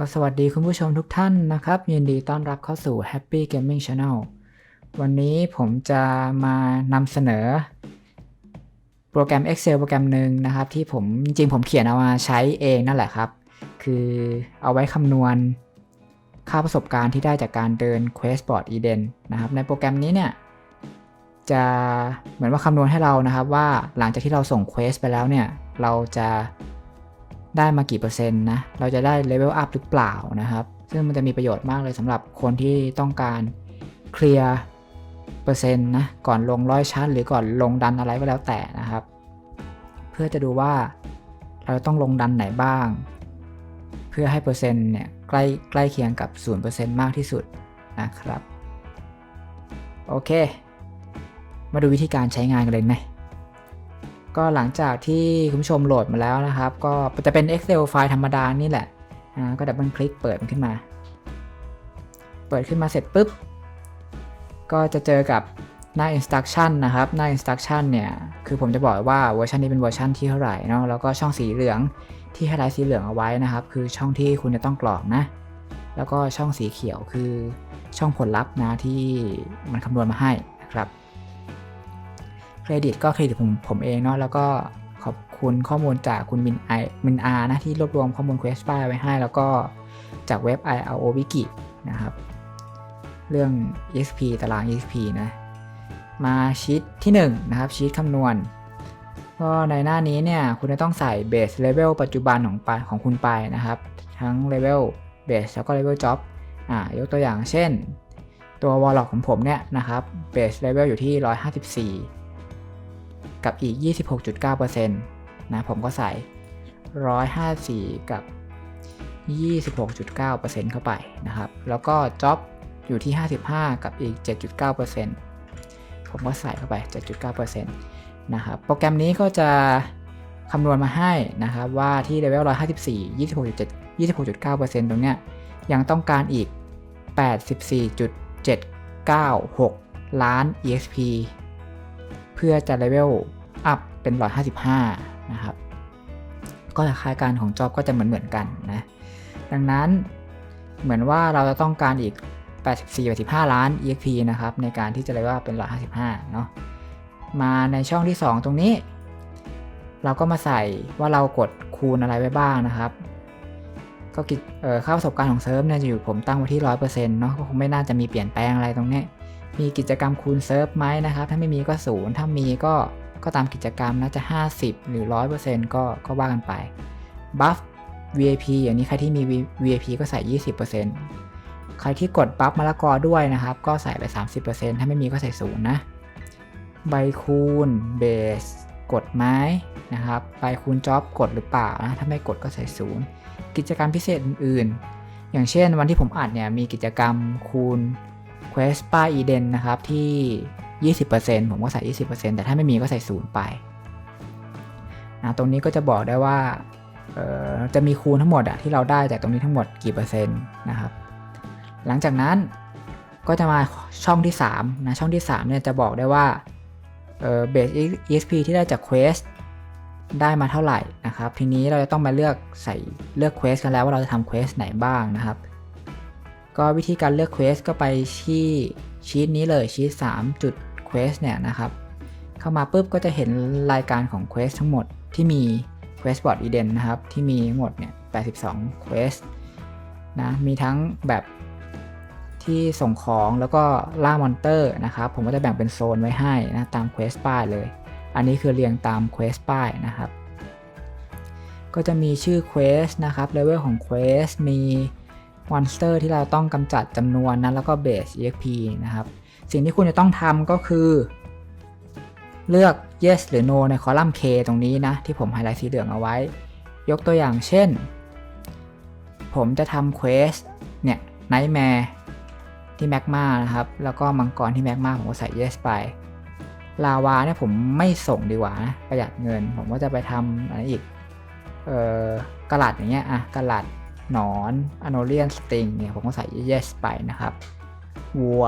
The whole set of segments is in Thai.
ก็สวัสดีคุณผู้ชมทุกท่านนะครับ ยินดีต้อนรับเข้าสู่ Happy Gaming Channel วันนี้ผมจะมานำเสนอ โปรแกรม Excel โปรแกรมหนึ่งนะครับ ที่ผมจริงผมเขียนเอามาใช้เองนั่นแหละครับ คือเอาไว้คำนวณค่าประสบการณ์ที่ได้จากการเดิน Quest Board Eden นะครับ ในโปรแกรมนี้เนี่ย จะเหมือนว่าคำนวณให้เรานะครับว่าหลังจากที่เราส่ง Quest ไปแล้วเนี่ย เราจะ ได้มากี่เปอร์เซ็นต์นะ เราจะได้เลเวลอัพหรือเปล่านะครับ ซึ่งมันจะมีประโยชน์มากเลยสำหรับคนที่ต้องการเคลียร์เปอร์เซ็นต์นะ ก่อนลงร้อยชั้น หรือก่อนลงดันอะไรก็แล้วแต่นะครับ เพื่อจะดูว่าเราต้องลงดันไหนบ้าง เพื่อให้เปอร์เซ็นต์เนี่ยใกล้ใกล้เคียงกับ 0%มากที่สุดนะครับ โอเค มาดูวิธีการใช้งานกันเลยไหม ก็หลังจากที่คุณผู้ชมโหลดมาแล้วนะครับ ก็จะเป็น Excel ไฟล์ธรรมดานี่แหละอ่าก็ดับเบิลคลิกเปิดมันขึ้นมา เปิดขึ้นมาเสร็จปุ๊บ ก็จะเจอกับหน้า instruction นะครับ หน้า instruction เนี่ย คือผมจะบอกว่าเวอร์ชันนี้เป็นเวอร์ชันที่เท่าไหร่เนาะ แล้วก็ช่องสีเหลืองที่ไฮไลท์สีเหลืองเอาไว้นะครับ คือช่องที่คุณจะต้องกรอกนะ แล้วก็ช่องสีเขียวคือช่องผลลัพธ์นะที่มันคำนวณมาให้นะครับ เครดิตก็เครดิตผมผมเองเนาะแล้วก็ขอบคุณข้อมูลจากคุณมินไอมินอาร์นะที่รวบรวมข้อมูล Quest f i ไว้ให้ แล้วก็จากเว็บ IRO Wiki นะครับ เรื่อง EXP ตาราง EXP นะมาชีตที่1นะครับชีตคำนวณ ก็ในหน้านี้เนี่ยคุณจะต้องใส่เบสเลเวลปัจจุบันของไปของคุณไปนะครับ ทั้งเลเวลเบสแล้วก็เลเวลจ็อบอ่ายกตัวอย่างเช่น ตัว Warlock ของผมเนี่ยนะครับเบสเลเวลอยู่ที่ 154 กับอีก 26.9%นะผมก็ใส่ 154 กับ 26.9%เข้าไปนะครับ แล้วก็ job อยู่ที่ 55 กับอีก 7.9%ผมก็ใส่เข้าไป 7.9%นะครับ โปรแกรมนี้ก็จะคำนวณมาให้นะครับว่าที่เลเวล154 26.7 26.9%ตรงเนี้ยยังต้องการอีก 84.796 ล้าน EXP เพื่อจะเลเวลอัพเป็น 155 นะครับ ก็คล้ายกันของจอบก็จะเหมือนเหมือนกันนะ ดังนั้นเหมือนว่าเราจะต้องการอีก 84-85 ล้าน EXP นะครับ ในการที่จะเลเวลเป็น 155 เนาะมาในช่องที่ 2 ตรงนี้ เราก็มาใส่ว่าเรากดคูณอะไรไว้บ้างนะครับ ก็กิจค่าประสบการณ์ของเซิร์ฟเนี่ยจะอยู่ผมตั้งไว้ที่ 100%เนาะก็คงไม่น่าจะมีเปลี่ยนแปลงอะไรตรงนี้ มีกิจกรรมคูณเซิร์ฟไหมนะครับ ถ้าไม่มีก็ศูนย์ถ้ามีก็ก็ตามกิจกรรมนะจะ 50 หรือ 100%ก็ก็ว่ากันไปบัฟ VIP อย่างนี้ใครที่มี VIP ก็ใส่ 20%ใครที่กดบัฟมะละกอด้วยนะครับ ก็ใส่ไป 30%ถ้าไม่มีก็ใส่ศูนย์นะ ใบคูณเบสกดไหมนะครับใบคูณจ็อบกดหรือเปล่านะถ้าไม่กดก็ใส่ศูนย์กิจกรรมพิเศษอื่นๆ อย่างเช่นวันที่ผมอัดเนี่ยมีกิจกรรมคูณ Quest ป้า Eden นะครับที่ 20%ผมก็ใส่ 20%แต่ถ้าไม่มีก็ใส่ศูนย์ไปนะตรงนี้ก็จะบอกได้ว่าจะมีคูณทั้งหมดอะที่เราได้จากตรงนี้ทั้งหมดกี่เปอร์เซ็นต์นะครับ หลังจากนั้นก็จะมาช่องที่3นะช่องที่3เนี่ยจะบอกได้ว่าเบส EXP ที่ได้จาก Quest ได้มาเท่าไหร่นะครับ ทีนี้เราจะต้องมาเลือกใส่เลือก Quest กันแล้วว่าเราจะทำ Quest ไหนบ้างนะครับ ก็วิธีการเลือก Quest ก็ไปที่ชีตนี้เลยชีต3จุด Quest เนี่ยนะครับ เข้ามาปุ๊บก็จะเห็นรายการของ Quest ทั้งหมดที่มี Quest Board Eden นะครับ ที่มีทั้งหมดเนี่ย 82 Quest นะ มีทั้งแบบที่ส่งของแล้วก็ล่ามอนเตอร์นะครับ ผมก็จะแบ่งเป็นโซนไว้ให้นะตาม Quest ป้ายเลย อันนี้คือเรียงตาม Quest ป้ายนะครับ ก็จะมีชื่อ Quest นะครับเลเวลของ Quest มี มอนสเตอร์ที่เราต้องกำจัดจำนวนนะแล้วก็เบส EXP นะครับ สิ่งที่คุณจะต้องทำก็คือ เลือก yes หรือ no ในคอลัมน์ K ตรงนี้นะ ที่ผมไฮไลท์สีเหลืองเอาไว้ ยกตัวอย่างเช่น ผมจะทำ quest เนี่ย nightmare ที่แมกมานะครับ แล้วก็มังกรที่แมกมาผมก็ใส่ yes ไป ลาวาเนี่ยผมไม่ส่งดีกว่านะประหยัดเงิน ผมก็จะไปทำอะไรอีก เอ่อกระลัดอย่างเงี้ย อะกระลัด หนอนอโนเลียนสติงเนี่ยผมก็ใส่ yes ไปนะครับ วัว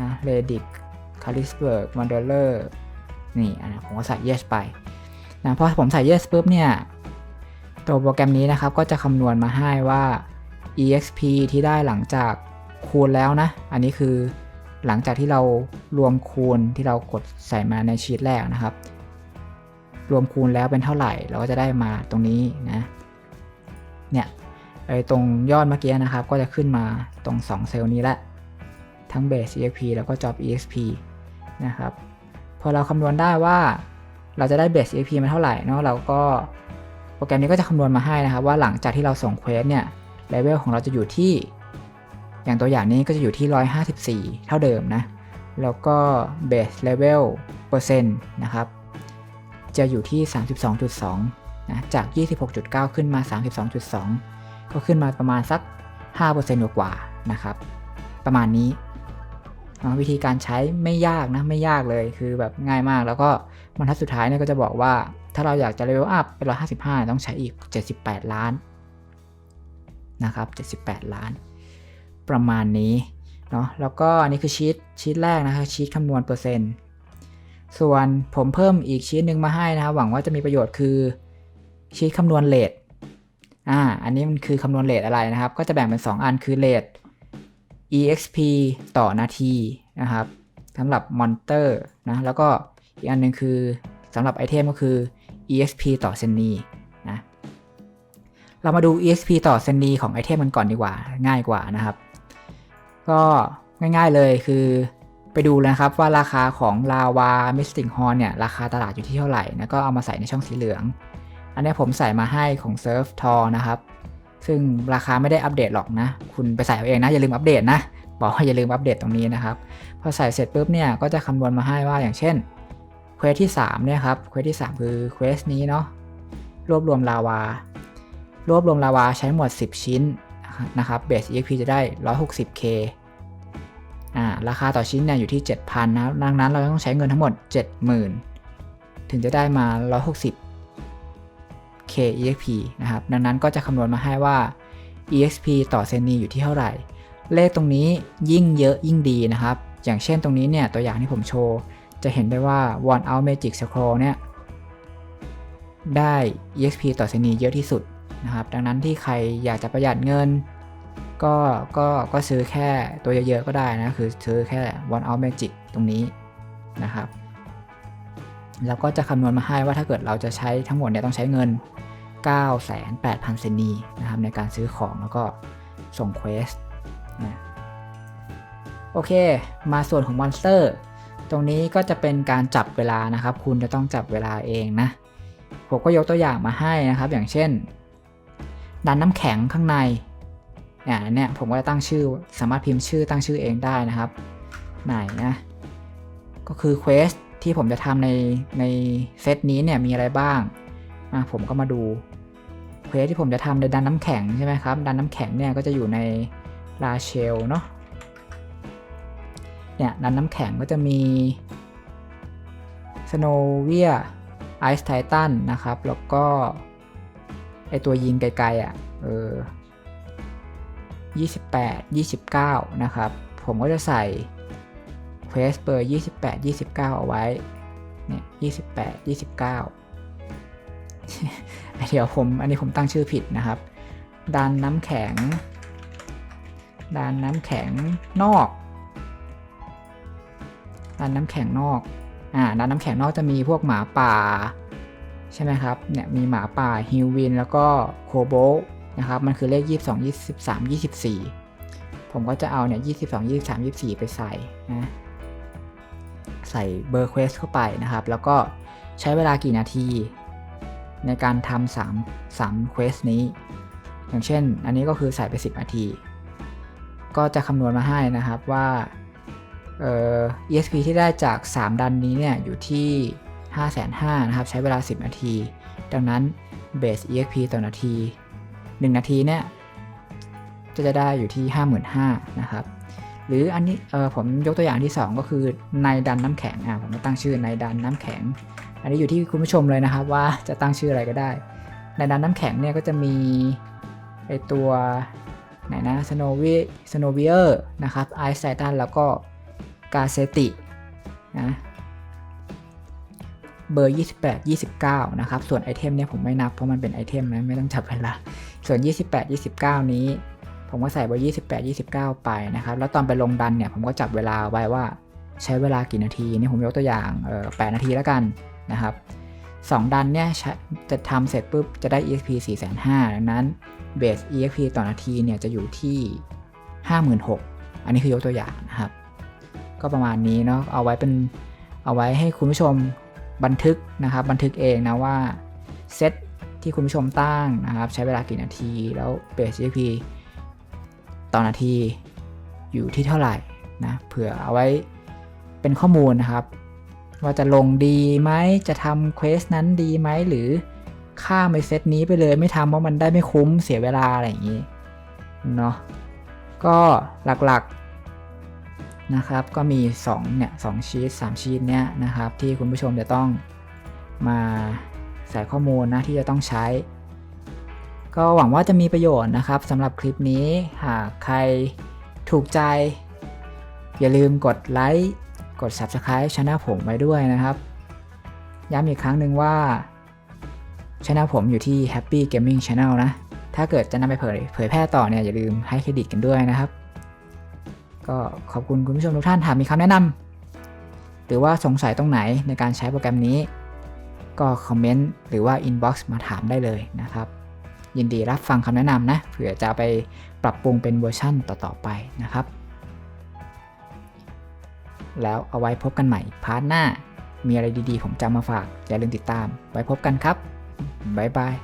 นะเรดิกคาริสเบิร์กมอนเดลเลอร์นี่อันนี้ผมก็ใส่ yes ไปนะพอผมใส่ yes ปุ๊บเนี่ย ตัวโปรแกรมนี้นะครับ ก็จะคำนวณมาให้ว่า exp ที่ได้หลังจากคูณแล้วนะ อันนี้คือหลังจากที่เรารวมคูณที่เรากดใส่มาในชีตแรกนะครับ รวมคูณแล้วเป็นเท่าไหร่ เราก็จะได้มาตรงนี้นะ เนี่ย ไอตรงยอดเมื่อกี้นะครับ ก็จะขึ้นมาตรง 2 เซลล์นี้แหละทั้ง base exp แล้วก็ job exp นะครับ พอเราคำนวณได้ว่าเราจะได้ base exp มาเท่าไหร่เนาะเราก็โปรแกรมนี้ก็จะคำนวณมาให้นะครับ ว่าหลังจากที่เราส่งเควสเนี่ยเลเวลของเราจะอยู่ที่ อย่างตัวอย่างนี้ก็จะอยู่ที่ 154 เท่าเดิมนะ แล้วก็ base level เปอร์เซ็นต์นะครับ จะอยู่ที่ 32.2นะจาก 26.9 ขึ้นมา 32.2 ก็ขึ้นมาประมาณสัก 5%กว่าๆนะครับ ประมาณนี้ วิธีการใช้ไม่ยากนะ ไม่ยากเลยคือแบบง่ายมาก แล้วก็บรรทัดสุดท้ายเนี่ยก็จะบอกว่าถ้าเราอยากจะเลเวลอัพเป็น155 ต้องใช้อีก 78 ล้านนะครับ 78 ล้าน ประมาณนี้เนาะแล้วก็อันนี้คือชีตชีตแรกนะครับชีตคำนวณเปอร์เซ็นต์ส่วนผมเพิ่มอีกชีตหนึ่งมาให้นะครับหวังว่าจะมีประโยชน์คือชีตคำนวณเลท อ่า อันนี้มันคือคำนวณเลทอะไรนะครับ ก็จะแบ่งเป็น 2 อันคือเลท exp ต่อนาทีนะครับสำหรับมอนเตอร์นะ แล้วก็อีกอันหนึงคือสำหรับไอเทมก็คือ exp ต่อเซนนีนะ เรามาดู exp ต่อเซนนีของไอเทมมันก่อนดีกว่า ง่ายกว่านะครับ ก็ง่ายๆเลยคือไปดูเลยนะครับว่าราคาของลาวามิสติกฮอนเนี่ย ราคาตลาดอยู่ที่เท่าไหร่แล้วก็เอามาใส่ในช่องสีเหลือง อันนี้ผมใส่มาให้ของ Surf t o r นะครับ ซึ่งราคาไม่ได้อัปเดตหรอกนะ คุณไปใส่เอาเองนะ อย่าลืมอัปเดตนะ บอกว่าอย่าลืมอัปเดตตรงนี้นะครับ พอใส่เสร็จปุ๊บเนี่ย ก็จะคำนวณมาให้ว่าอย่างเช่น เควสที่ 3 เนี่ยครับ เควสที่ 3 คือเควสนี้เนาะ รวบรวมลาวา รวบรวมลาวาใช้หมด 10 ชิ้นนะครับ เบส exp จะได้ 160k อ่า ราคาต่อชิ้นเนี่ยอยู่ที่ 7,000นะดังนั้นเราต้องใช้เงินทั้งหมด 70,000 ถึงจะได้มา 160 k exp นะครับ ดังนั้นก็จะคำนวณมาให้ว่า exp ต่อเซนีอยู่ที่เท่าไหร่ เลขตรงนี้ยิ่งเยอะยิ่งดีนะครับ อย่างเช่นตรงนี้เนี่ยตัวอย่างที่ผมโชว์ จะเห็นได้ว่า one out magic scroll เนี่ยได้ exp ต่อเซนีเยอะที่สุดนะครับ ดังนั้นที่ใครอยากจะประหยัดเงิน ก็ก็ก็ซื้อแค่ตัวเยอะๆก็ได้นะ คือซื้อแค่ one out magic ตรงนี้นะครับแล้วก็จะคำนวณมาให้ว่าถ้าเกิดเราจะใช้ทั้งหมดเนี่ยต้องใช้เงิน 98,000 เซนีนะครับในการซื้อของแล้วก็ส่งเควสนะโอเค มาส่วนของมอนสเตอร์ตรงนี้ก็จะเป็นการจับเวลานะครับ คุณจะต้องจับเวลาเองนะ ผมก็ยกตัวอย่างมาให้นะครับ อย่างเช่นดันน้ำแข็งข้างในเนี่ยเนี่ยผมก็จะตั้งชื่อสามารถพิมพ์ชื่อตั้งชื่อเองได้นะครับ ไหนนะ ก็คือเควสที่ผมจะทำในในเซตนี้เนี่ยมีอะไรบ้าง อะผมก็มาดูเควสที่ผมจะทำในดันน้ำแข็งใช่ไหมครับดันน้ำแข็งเนี่ยก็จะอยู่ในลาเชลเนาะเนี่ยดันน้ำแข็งก็จะมีสโนเวียไอซ์ไททันนะครับ แล้วก็ไอตัวยิงไกลๆอะ่ะเออ28 29 นะครับ ผมก็จะใส่เควสเบอร์ 28 29 เอาไว้ เนี่ย 28 29 เดี๋ยวผมอันนี้ผมตั้งชื่อผิดนะครับดันน้ำแข็งดันน้ำแข็งนอกดันน้ำแข็งนอกอ่าดันน้ำแข็งนอกจะมีพวกหมาป่า ใช่ไหมครับเนี่ยมีหมาป่าฮิววินแล้วก็โคโบนะครับมันคือเลข 22 23 24 ผมก็จะเอาเนี่ย22 23 24 ไปใส่นะใส่เบอร์เควสเข้าไปนะครับ แล้วก็ใช้เวลากี่นาที ในการทำ3 3เควสนี้ อย่างเช่น อันนี้ก็คือใส่ไป 10 นาที ก็จะคำนวณมาให้นะครับว่าเอ่อ ESP ที่ได้จาก 3 ดันนี้เนี่ยอยู่ที่ 5,500นะครับ ใช้เวลา 10 นาที ดังนั้น base EXP ต่อนาที 1 นาทีเนี่ยจะจะได้อยู่ที่ 55,000นะครับ หรืออันนี้เออผมยกตัวอย่างที่ 2 ก็คือในดันน้ำแข็งอะผมจะตั้งชื่อในดันน้ำแข็ง อันนี้อยู่ที่คุณผู้ชมเลยนะครับว่าจะตั้งชื่ออะไรก็ได้ ในดันน้ำแข็งเนี่ยก็จะมีไอตัวไหนนะสโนวีสโนวียร์นะครับไอซ์ไซตันแล้วก็กาเซตินะเบอร์ 28 29 นะครับ ส่วนไอเทมเนี่ยผมไม่นับเพราะมันเป็นไอเทมนะไม่ต้องจับเวลา ส่วน 28 29 นี้ ผมก็ใส่เบอร์ 28 29 ไปนะครับ แล้วตอนไปลงดันเนี่ยผมก็จับเวลาไว้ว่าใช้เวลากี่นาที นี่ผมยกตัวอย่างเออ8นาทีแล้วกัน นะครับ2ดันเนี่ยจะทำเสร็จปุ๊บจะได้ exp 4,500ดังนั้นเบส exp ต่อนาทีเนี่ยจะอยู่ที่ 56,000 อันนี้คือยกตัวอย่างนะครับ ก็ประมาณนี้เนาะเอาไว้เป็นเอาไว้ให้คุณผู้ชมบันทึกนะครับ บันทึกเองนะว่าเซตที่คุณผู้ชมตั้งนะครับ ใช้เวลากี่นาที แล้วเบส GP ต่อนาทีอยู่ที่เท่าไหร่นะเผื่อเอาไว้เป็นข้อมูลนะครับ ว่าจะลงดีไหมจะทำเควสนั้นดีไหมหรือข้ามไปเซตนี้ไปเลยไม่ทำเพราะมันได้ไม่คุ้มเสียเวลาอะไรอย่างนี้เนาะก็หลักๆนะครับก็มี2เนี่ยสชีต3ชีตเนี้ยนะครับที่คุณผู้ชมจะต้องมาใส่ข้อมูลนะที่จะต้องใช้ ก็หวังว่าจะมีประโยชน์นะครับสำหรับคลิปนี้หากใครถูกใจ อย่าลืมกดไลค์ กด Subscribe ช่องผมไว้ด้วยนะครับ ย้ำอีกครั้งหนึ่งว่าช่องผมอยู่ที่ Happy Gaming Channel นะ ถ้าเกิดจะนำไปเผยเผยแพร่ต่อเนี่ยอย่าลืมให้เครดิตกันด้วยนะครับ ก็ขอบคุณคุณผู้ชมทุกท่านหากมีคำแนะนำหรือว่าสงสัยตรงไหนในการใช้โปรแกรมนี้ ก็คอมเมนต์หรือว่า inbox มาถามได้เลยนะครับ ยินดีรับฟังคำแนะนำนะเผื่อจะไปปรับปรุงเป็นเวอร์ชั่นต่อๆไปนะครับ แล้วเอาไว้พบกันใหม่พาร์ทหน้า มีอะไรดีๆ ผมจะมาฝาก อย่าลืมติดตาม ไว้พบกันครับ บ๊ายบาย